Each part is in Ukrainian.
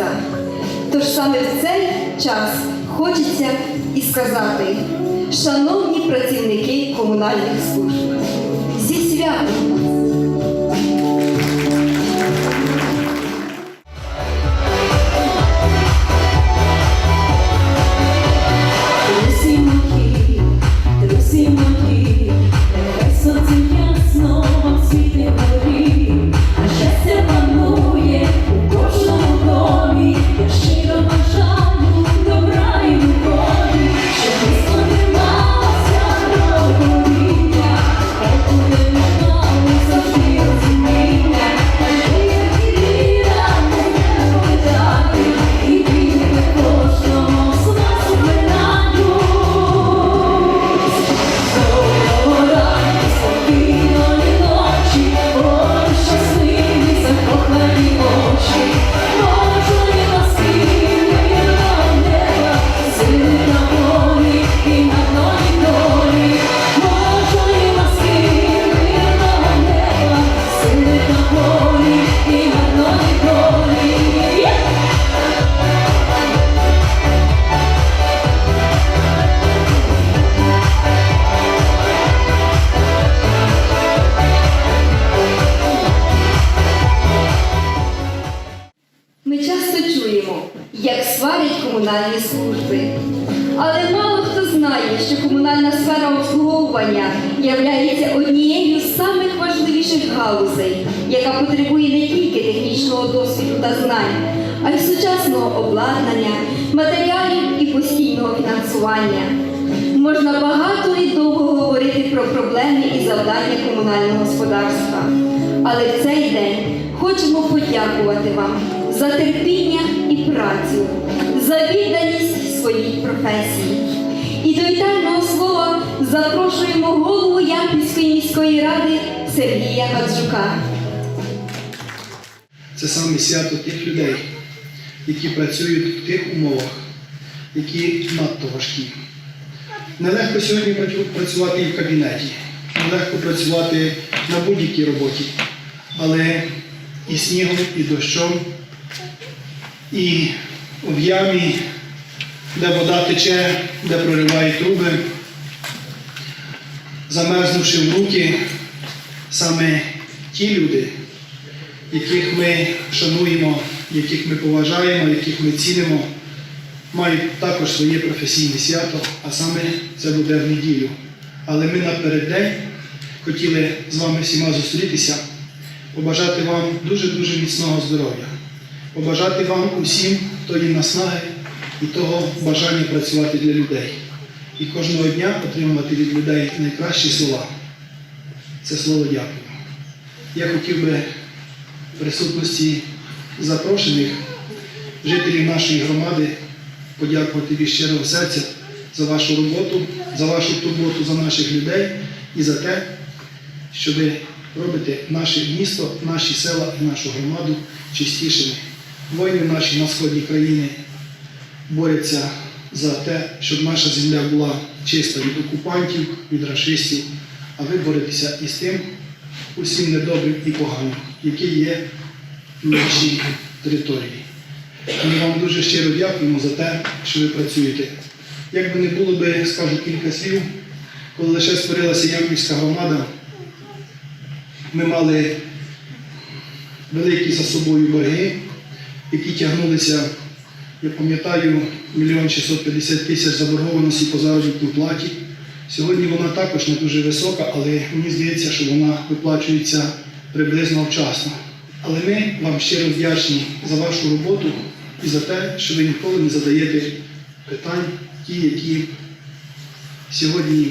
нашого. Тож саме в цей час хочеться і сказати, шановні працівники комунальних служб, зі святом! Ми часто чуємо, як сварять комунальні служби. Але мало хто знає, що комунальна сфера обслуговування є однією з самих важливіших галузей, яка потребує не тільки технічного досвіду та знань, а й сучасного обладнання, матеріалів і постійного фінансування. Можна багато і довго говорити про проблеми і завдання комунального господарства. Але в цей день хочемо подякувати вам за терпіння і працю, за відданість своїй професії. І до вітального слова запрошуємо голову Ямпільської міської ради Сергія Гаджука. Це саме свято тих людей, які працюють в тих умовах, які надто важкі. Нелегко сьогодні працювати і в кабінеті, нелегко працювати на будь-якій роботі, але і снігом, і дощом, і в ямі, де вода тече, де прориває труби, замерзнувши в руки, саме ті люди, яких ми шануємо, яких ми поважаємо, яких ми цінимо, мають також своє професійне свято, а саме це буде в неділю. Але ми напереддень хотіли з вами всіма зустрітися, побажати вам дуже-дуже міцного здоров'я, побажати вам усім тої наснаги і того бажання працювати для людей. І кожного дня отримувати від людей найкращі слова. Це слово дякую. Я хотів би в присутності запрошених жителів нашої громади подякувати від щирого серця за вашу роботу, за вашу турботу за наших людей і за те, що ви робите наше місто, наші села і нашу громаду чистішими. Воїни наші на сході країни борються за те, щоб наша земля була чиста від окупантів, від рашистів, а ви боретеся із тим усім недобрим і поганим, які є на нашій території. Ми вам дуже щиро дякуємо за те, що ви працюєте. Як би не було би, скажу кілька слів, коли лише створилася Ямпільська громада, ми мали великі за собою борги, які тягнулися, я пам'ятаю, мільйон 650 тисяч заборгованості по заробітній платі. Сьогодні вона також не дуже висока, але мені здається, що вона виплачується приблизно вчасно. Але ми вам щиро вдячні за вашу роботу і за те, що ви ніколи не задаєте питань, ті, які сьогодні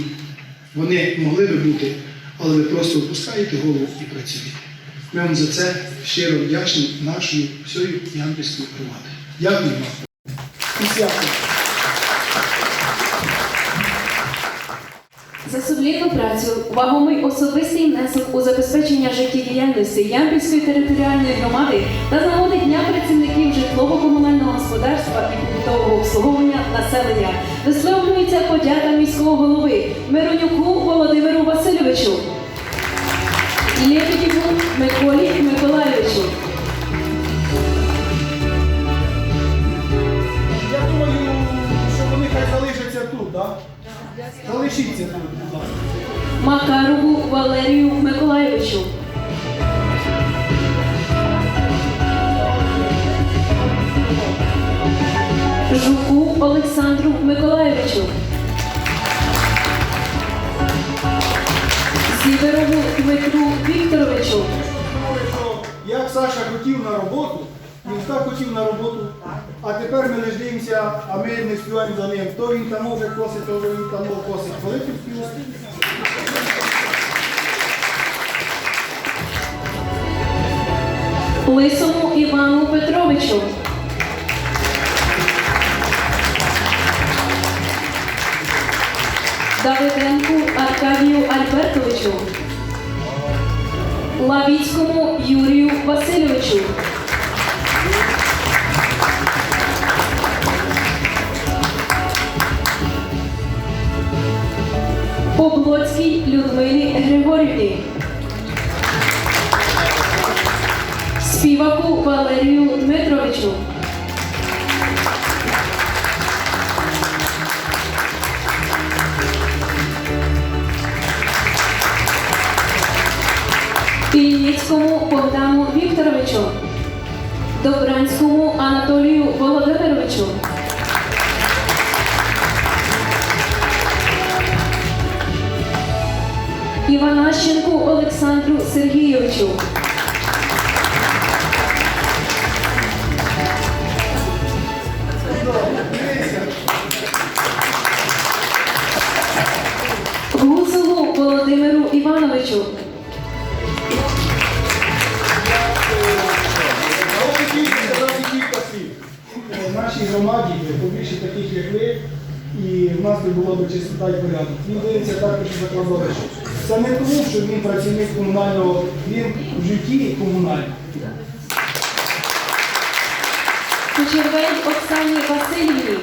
вони могли би бути, але ви просто опускаєте голову і працюєте. Ми вам за це щиро вдячні нашої всієї Ямпільської громади. Дякую вам. За сумлінну працю, вагомий особистий внесок у забезпечення життєдіяльності Ямпільської територіальної громади та нагоди Дня працівників житлово-комунального господарства і побутового обслуговування населення висловлюється подяка міського голови Миронюку Володимиру Васильовичу, Лєпетіву Миколі Миколайовичу. Я думаю, що вони хай залишаться тут, так? Залишіться тут, будь ласка. Макарову Валерію Миколайовичу. Жуку Олександру Миколайовичу. Сіверову Дмитру Вікторовичу. Як Саша хотів на роботу, він так хотів на роботу, а тепер ми лиш дивимося, а ми не співаємо за ним. То він там може косить, то він там може косить. Коли ти співаєш? Лисому Івану Петровичу. Давиденку Аркадію Альбертовичу. Лавіцькому Юрію Васильовичу. Поблоцькій Людмилі Григорівні. Співаку Валерію Дмитровичу. Пільницькому Богдану Вікторовичу. Добранському Анатолію Володимировичу. Іванащенку Олександру Сергійовичу. Гусову Володимиру Івановичу. Нашій громаді побільше таких, як ви, і в нас не було б чистота і порядок. Він дивиться також за кладовище. Це не тому, що він працівник комунального, він в житті комунальний. Кучервей Оксані Васильівні.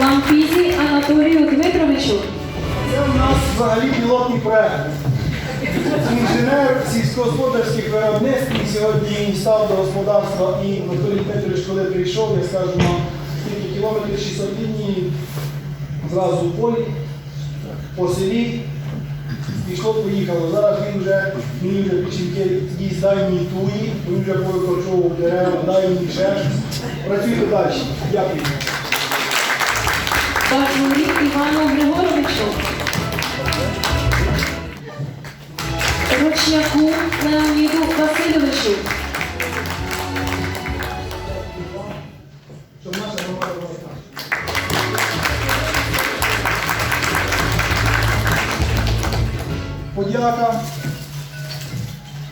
Лампізі Анатолію Дмитровичу. Це у нас взагалі пілотний проект. Інженер сільськогосподарських виробництв і сьогодні став до господарства і Анатолій Петрович, коли прийшов, я скажу вам, скільки кілометрів 600 лінії, зразу в полі, по селі, пішло, поїхало. Зараз він вже мені вже пічінки їсть туї, він вже повикорчовував дерева, дай мені ще. Працюйте далі. Дякую. Бажурі Івану Григоровичу. Ручняку Леоніду Васильовичу. Подяка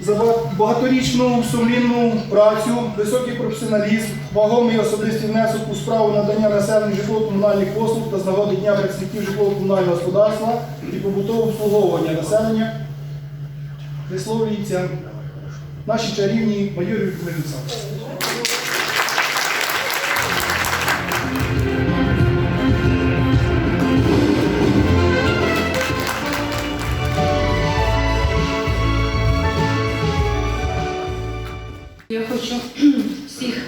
за багаторічну сумлінну працю, високий професіоналізм, вагомий особистий внесок у справу надання населенню житлово-комунальних послуг та з нагоди Дня працівників житлово-комунального господарства і побутового обслуговування населення висловлюється наші чарівні майорі Мельниця. Я хочу всіх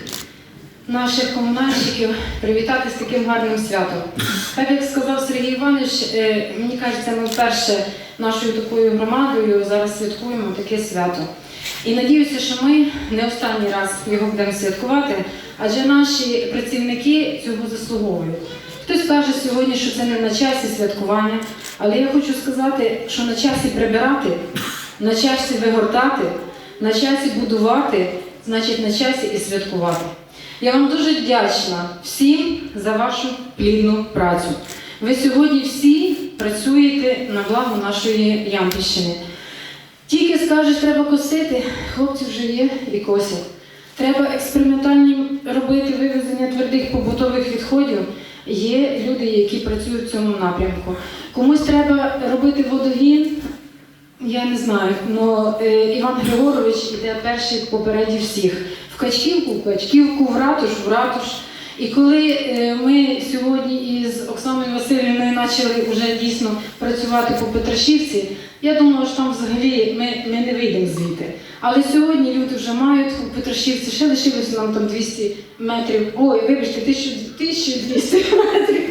наших комунальщиків привітати з таким гарним святом. Так як сказав Сергій Іванович, е, мені кажеться, ми вперше нашою такою громадою зараз святкуємо таке свято. І надіюся, що ми не останній раз його будемо святкувати, адже наші працівники цього заслуговують. Хтось каже сьогодні, що це не на часі святкування, але я хочу сказати, що на часі прибирати, на часі вигортати, на часі будувати, значить на часі і святкувати. Я вам дуже вдячна всім за вашу плідну працю. Ви сьогодні всі працюєте на благо нашої Ямпільщини. Тільки скажеш, треба косити, хлопці вже є і косять. Треба експериментальні робити вивезення твердих побутових відходів. Є люди, які працюють в цьому напрямку. Комусь треба робити водогін. Я не знаю, але Іван Григорович іде перший попереді всіх. В Качківку, в Качківку, в ратуш, в ратуш. І коли е, ми сьогодні Почали вже дійсно працювати по Петрашівці, я думала, що там взагалі ми, ми не вийдемо звідти. Але сьогодні люди вже мають у Петрашівці, ще лишилося нам там 200 метрів. Ой, вибачте, 1200 метрів.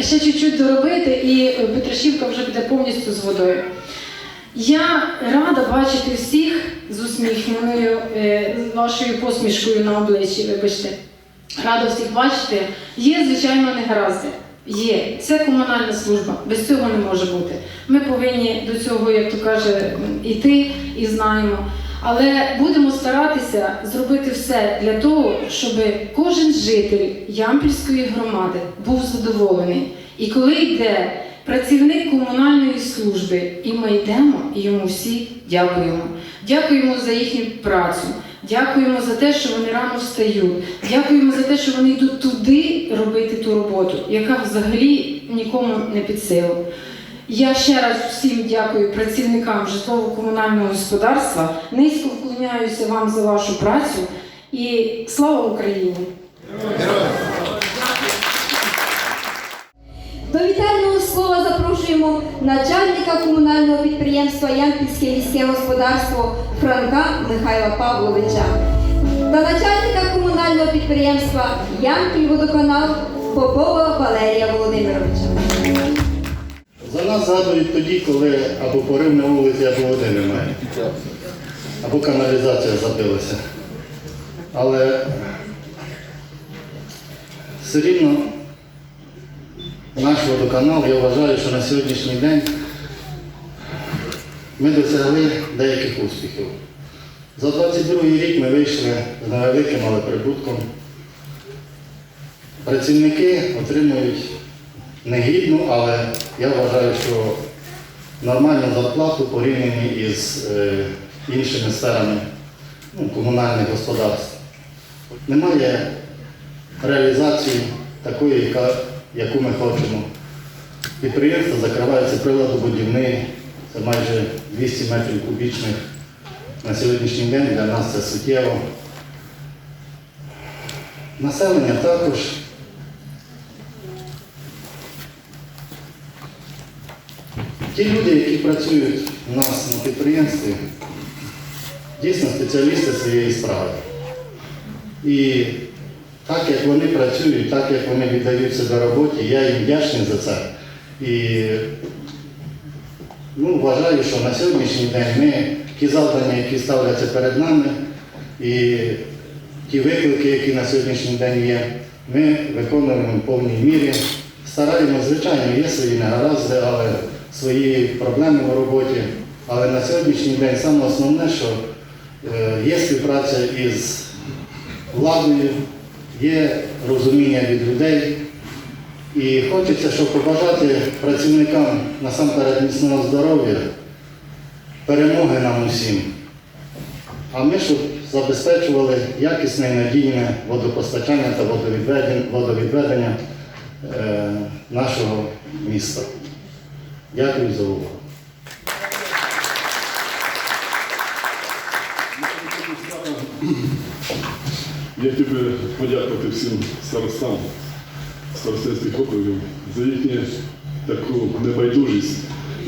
Ще чуть-чуть доробити, і Петрашівка вже буде повністю з водою. Я рада бачити всіх з усміхненою е, вашою посмішкою на обличчі, вибачте. Рада всіх бачити. Є, звичайно, негаразди. Є. Це комунальна служба. Без цього не може бути. Ми повинні до цього, як то каже, йти і знаємо. Але будемо старатися зробити все для того, щоб кожен житель Ямпільської громади був задоволений. І коли йде працівник комунальної служби, і ми йдемо, і йому всі дякуємо. Дякуємо за їхню працю. Дякуємо за те, що вони рано встають. Дякуємо за те, що вони йдуть туди робити ту роботу, яка взагалі нікому не під силу. Я ще раз всім дякую працівникам житлово-комунального господарства. Низько вклоняюся вам за вашу працю і слава Україні! До вітального слова запрошуємо начальника комунального підприємства Ямпільське міське господарство Франка Михайла Павловича та начальника комунального підприємства Ямпільводоканал Попова Валерія Володимировича. За нас згадують тоді, коли або порив на вулиці, або води немає. Або каналізація забилася. Але все рівно наш водоканал, я вважаю, що на сьогоднішній день ми досягли деяких успіхів. За 22 рік ми вийшли з невеликим, але прибутком. Працівники отримують негідну, але я вважаю, що нормальну зарплату порівняні із е, іншими сферами ну, комунальних господарств. Немає реалізації такої, яка, яку ми хочемо. Підприємство закривається приладобудівний, це майже 200 метрів кубічних. На сьогоднішній день для нас це суттєво. Населення також Ті люди, які працюють у нас на підприємстві, дійсно спеціалісти своєї справи. І так як вони працюють, так як вони віддають себе роботі, я їм вдячний за це. І ну, вважаю, що на сьогоднішній день ми ті завдання, які ставляться перед нами, і ті виклики, які на сьогоднішній день є, ми виконуємо в повній мірі. Стараємося, звичайно, є свої негаразди, але свої проблеми в роботі. Але на сьогоднішній день саме основне, що е, є співпраця із владою, є розуміння від людей. І хочеться, щоб побажати працівникам насамперед міцного здоров'я, перемоги нам усім. А ми, щоб забезпечували якісне і надійне водопостачання та водовідведення, е, нашого міста. Дякую за увагу. Я хотів би подякувати всім старостам старостинських округів за їхню таку небайдужість,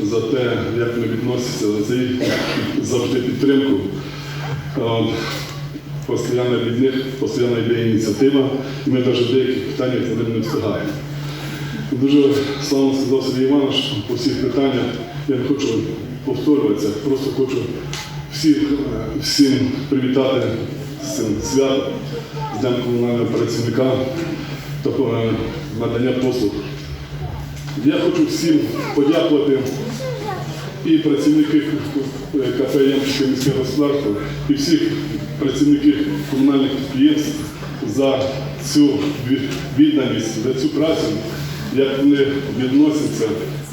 за те, як вони відносяться, за їх завжди підтримку. Постійно від них постійно йде ініціатива, і ми навіть в деяких питаннях за ним не встигаємо. Дуже славно сказав Сергій Іванович по всіх питаннях. Я не хочу повторюватися, просто хочу всіх, е, всім привітати святом, з Днем комунального працівника та е, надання послуг. Я хочу всім подякувати і працівників КП Ямське міське господарство, і всіх працівників комунальних підприємств за цю відданість, за цю працю, як вони відносяться.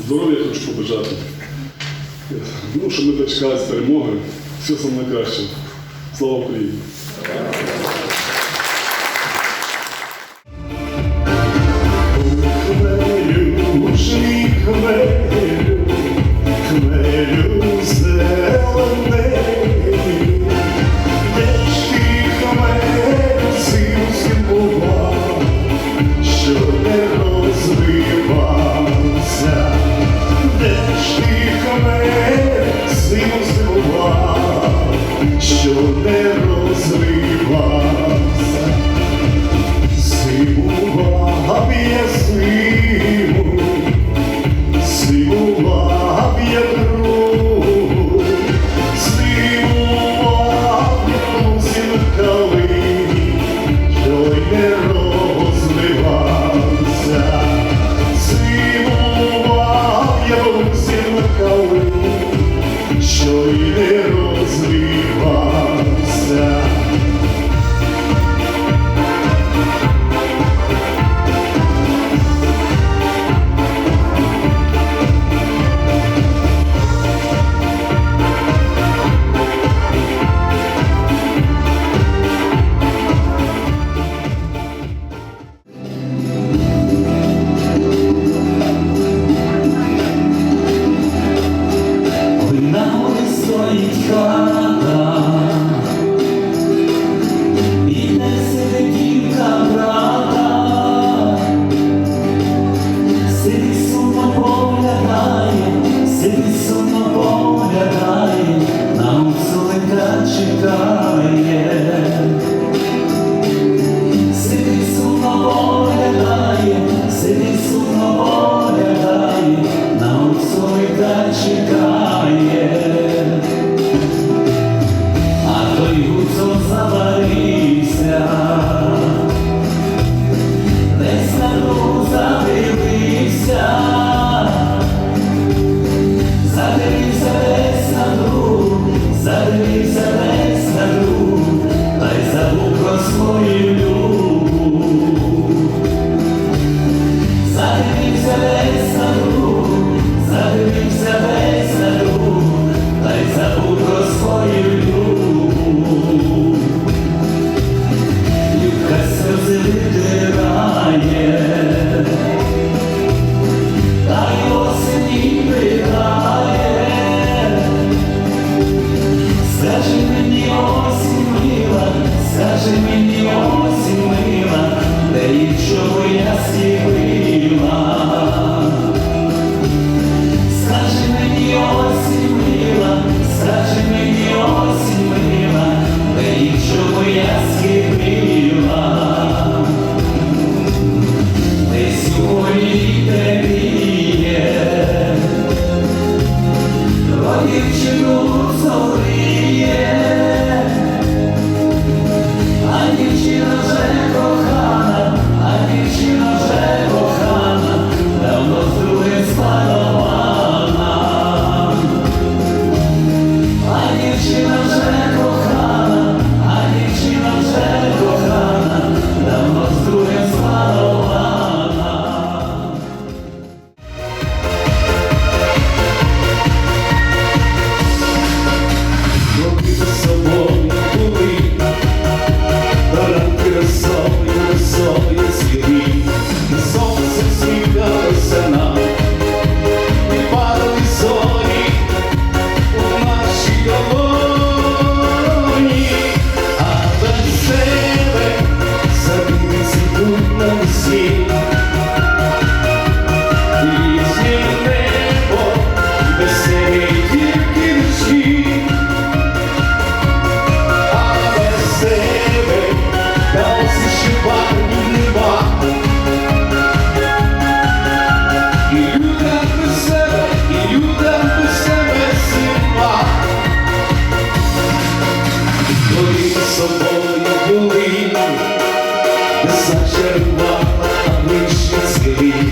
Здоров'я хочу побажати. Ну, щоб ми дочекались перемоги. Все саме найкраще. Слава Україні! Thank you. горі стоїть собою були, зачарувала обличчя скелі,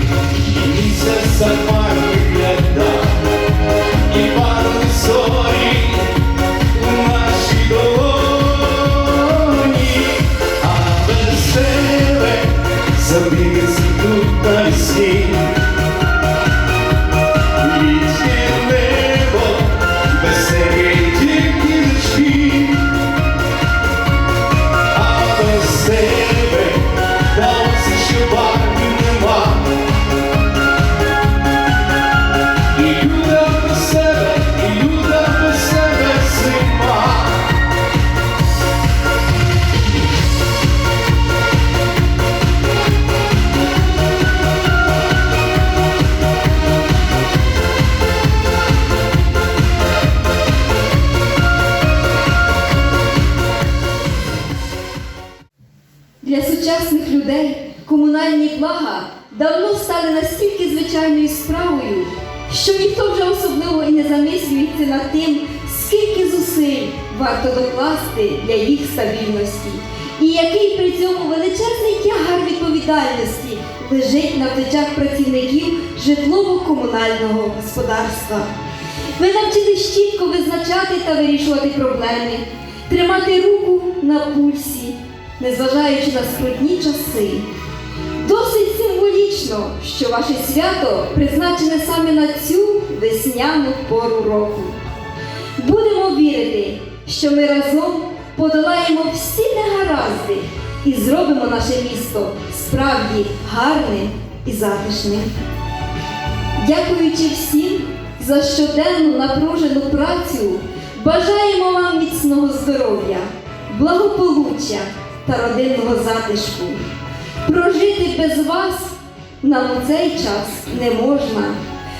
звичайною справою, що ніхто вже особливо і не замислюється над тим, скільки зусиль варто докласти для їх стабільності, і який при цьому величезний тягар відповідальності лежить на плечах працівників житлово-комунального господарства. Ви навчитесь чітко визначати та вирішувати проблеми, тримати руку на пульсі, незважаючи на скрутні часи. Досить символічно, що ваше свято призначене саме на цю весняну пору року. Будемо вірити, що ми разом подолаємо всі негаразди і зробимо наше місто справді гарним і затишним. Дякуючи всім за щоденну напружену працю, бажаємо вам міцного здоров'я, благополуччя та родинного затишку. Прожити без вас нам у цей час не можна.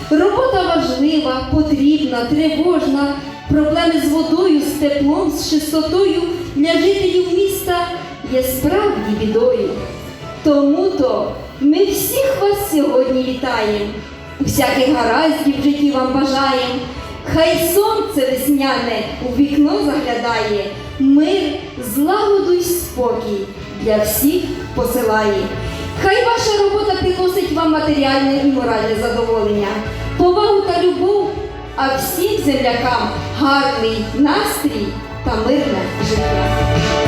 Робота важлива, потрібна, тривожна. Проблеми з водою, з теплом, з чистотою для жителів міста є справді бідою. Тому-то ми всіх вас сьогодні вітаємо. Всяких гараздів в житті вам бажаєм. Хай сонце весняне у вікно заглядає, мир, злагоду й спокій для всіх посилає. Хай ваша робота приносить вам матеріальне і моральне задоволення, повагу та любов, а всім землякам гарний настрій та мирне життя.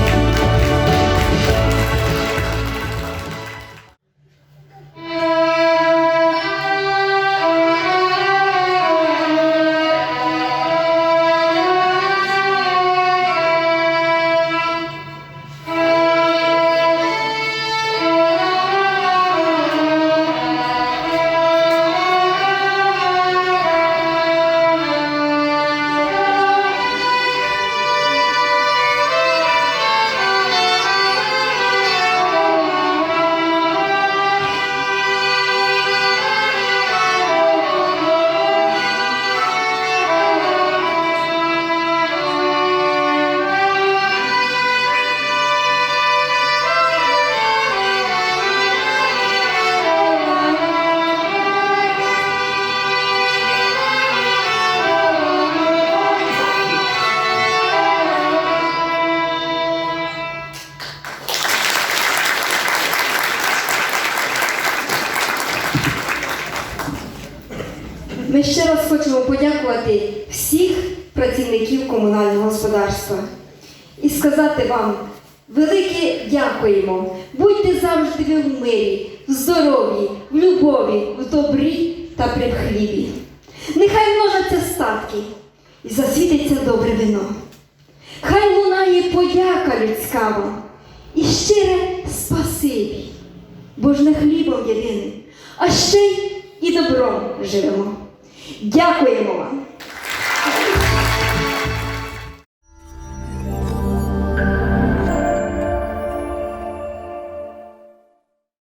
Ми ще раз хочемо подякувати всіх працівників комунального господарства і сказати вам велике дякуємо. Будьте завжди ви в мирі, в здоров'ї, в любові, в добрі та при хлібі. Нехай множаться статки і засвітиться добре вино. Хай лунає подяка людська і щире спасибі, бо ж не хлібом єдиним, а ще й і добром живемо. Дякуємо вам.